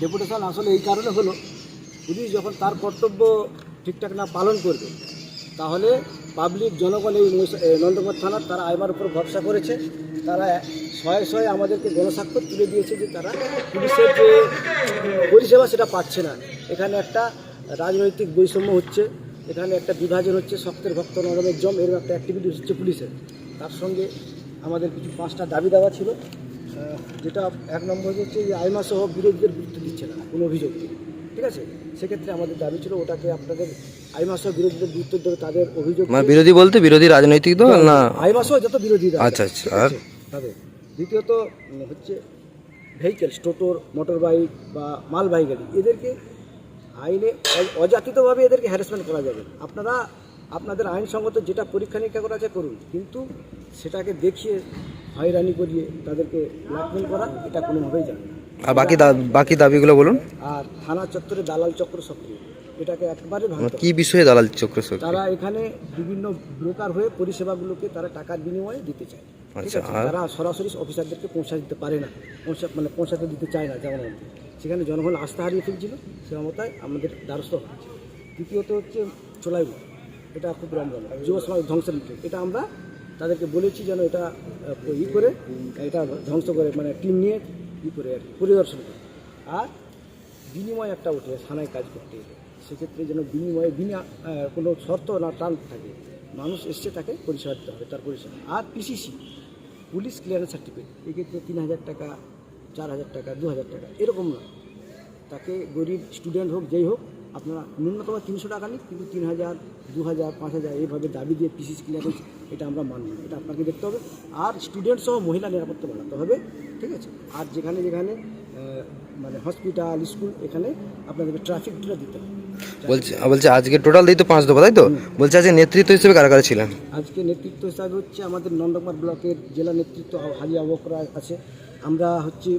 Deputation আসলে এই কারণে হলো, পুলিশ যখন তার কর্তব্য ঠিকঠাক না পালন করবে, তাহলে পাবলিক জনগণ এই নন্দকুমার থানার তারা আইমার উপর ভরসা করেছে। তারা শয়ে শয়ে আমাদেরকে গণস্বাক্ষর তুলে দিয়েছে যে তারা পুলিশের যে পরিষেবা সেটা পাচ্ছে না। এখানে একটা রাজনৈতিক বৈষম্য হচ্ছে, এখানে একটা বিভাজন হচ্ছে, শক্তের ভক্ত নরমের জম, এরকম একটা অ্যাক্টিভিটি হচ্ছে পুলিশের। তার সঙ্গে আমাদের কিছু পাঁচটা দাবি দেওয়া ছিল। যেটা এক নম্বর হচ্ছে যে আইমা সহ বিরোধীদের গুরুত্ব দিচ্ছে না কোনো অভিযোগ ঠিক আছে? সেক্ষেত্রে আমাদের দাবি ছিল ওটাকে আপনাদের আইমা সহ বিরোধীদের গুরুত্ব দেবে তাদের অভিযোগ মানে বিরোধী বলতে বিরোধী রাজনৈতিক দল? না? আইমা সহ যত বিরোধী দল আচ্ছা, আচ্ছা, আর? আছে, দ্বিতীয়ত হচ্ছে ভেহিকেলস টোটোর মোটর বাইক বা মালবাহী গাড়ি এদেরকে আইনে অযাচিতভাবে এদেরকে হ্যারাসমেন্ট করা যাবে আপনারা আপনাদের আইনসঙ্গত যেটা পরীক্ষা নিরীক্ষা করা আছে করুন। কিন্তু সেটাকে দেখিয়ে হয়রানি করিয়ে তাদেরকে ব্ল্যাকমেল করা এটা কোনোভাবেই না। আর বাকি বাকি দাবিগুলো বলুন। আর থানা চত্বরে দালাল চক্র সক্রিয়। এটাকে একবারে ভাঙতে কি বিষয়ে দালাল চক্র সক্রিয়? তারা এখানে বিভিন্ন ব্রোকার হয়ে পরিষেবাগুলোকে তারা টাকার বিনিময়ে দিতে চায়। আচ্ছা, তারা সরাসরি অফিসারদেরকে পৌঁছা দিতে পারে না। পৌঁছা মানে পৌঁছাতে দিতে চায় না যেমন সেখানে জনগণ আস্থা হারিয়ে ফেলছিল সে আমাদের দ্বারস্থ হচ্ছে দ্বিতীয়ত হচ্ছে চোলাইগুলো এটা খুব রমরম। যুব সমাজ ধ্বংসের এটা আমরা তাদেরকে বলেছি যেন এটা ই করে, এটা ধ্বংস করে মানে টিম নিয়ে ই করে আর পরিদর্শন করে। আর বিনিময় একটা ওঠে থানায় কাজ করতে গেলে। সেক্ষেত্রে যেন বিনিময়ে, বিনা কোনো শর্ত না টান থাকে, মানুষ এসছে তাকে পরিষেবা দিতে হবে, তার পরিষেবা। আর পিসিসি পুলিশ ক্লিয়ারেন্স সার্টিফিকেট এক্ষেত্রে তিন হাজার টাকা, চার হাজার টাকা, দু হাজার টাকা, এরকম না। তাকে গরিব স্টুডেন্ট হোক, যেই হোক আপনারা ন্যূনতম তিনশো টাকা নিন কিন্তু তিন হাজার দু হাজার পাঁচ হাজার এইভাবে দাবি দিয়ে পিসিস ক্লিয়ারেন্স এটা আমরা মানব এটা আপনাকে দেখতে হবে। আর স্টুডেন্ট সহ মহিলা নিরাপত্তা বাড়াতে হবে ঠিক আছে? আর যেখানে যেখানে মানে হসপিটাল স্কুল এখানে আপনাদেরকে ট্রাফিকটা দিতে হবে। বলছে বলছে আজকে টোটাল দিই তো পাঁচ দেবো তাই তো? বলছে আজকে নেতৃত্ব হিসেবে কারা কারা ছিলেন? আজকে নেতৃত্ব হিসাবে হচ্ছে আমাদের নন্দকুমার ব্লকের জেলা নেতৃত্ব হাজি আবকরা আছে। আমরা হচ্ছে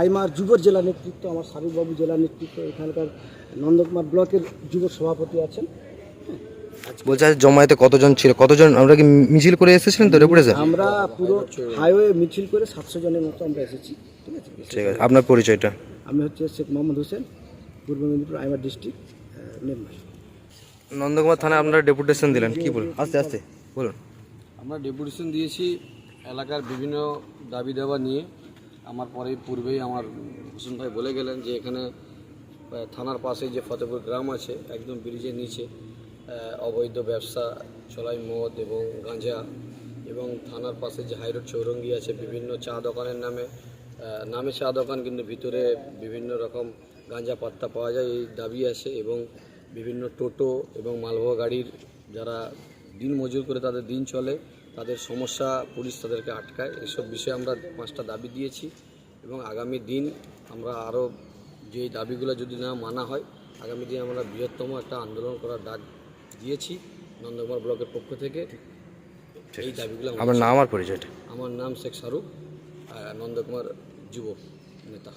আইমার যুবর জেলা নেতৃত্ব আমার সারুবাবু জেলা নেতৃত্ব এখানকার নন্দকুমার ব্লকের যুব সভাপতি আছেন। বলছে আজ জমায়েতে কতজন ছিল? কতজন? আমরা কি মিছিল করে এসেছিলেন তো রেপুটে স্যার আমরা পুরো হাইওয়ে মিছিল করে সাতশো জনের মতো আমরা এসেছি। ঠিক আছে? ঠিক আছে। আপনার পরিচয়টা? আমি হচ্ছে শেখ মোহাম্মদ হোসেন পূর্ব মেদিনীপুর আইমার ডিস্ট্রিক্ট মেম্বার। নন্দকুমার থানায় আপনারা ডেপুটেশন দিলেন। কি বলুন? আস্তে আস্তে বলুন। আমরা ডেপুটেশন দিয়েছি এলাকার বিভিন্ন দাবি দাবা নিয়ে। আমার পরে পূর্বেই আমার হোসেন ভাই বলে গেলেন যে এখানে থানার পাশে যে ফতেপুর গ্রাম আছে, একদম ব্রিজের নিচে অবৈধ ব্যবসা, চলাই মদ এবং গাঁজা এবং থানার পাশে যে হাইরোড চৌরঙ্গি আছে, বিভিন্ন চা দোকানের নামে নামে চা দোকান, কিন্তু ভিতরে বিভিন্ন রকম গাঁজা পাত্তা পাওয়া যায়, এই দাবি আছে এবং বিভিন্ন টোটো এবং মালবাহী গাড়ির যারা দিন মজুর করে তাদের দিন চলে, তাদের সমস্যা পুলিশ তাদেরকে আটকায়। এসব বিষয়ে আমরা পাঁচটা দাবি দিয়েছি এবং আগামী দিন আমরা আরও যে এই দাবিগুলো যদি না মানা হয় আগামী দিনে আমরা বৃহত্তম একটা আন্দোলন করার ডাক দিয়েছি নন্দকুমার ব্লকের পক্ষ থেকে। এই দাবিগুলো আমার নাম আর পরিচয়টা? আমার নাম শেখ শাহরুখ নন্দকুমার যুব নেতা।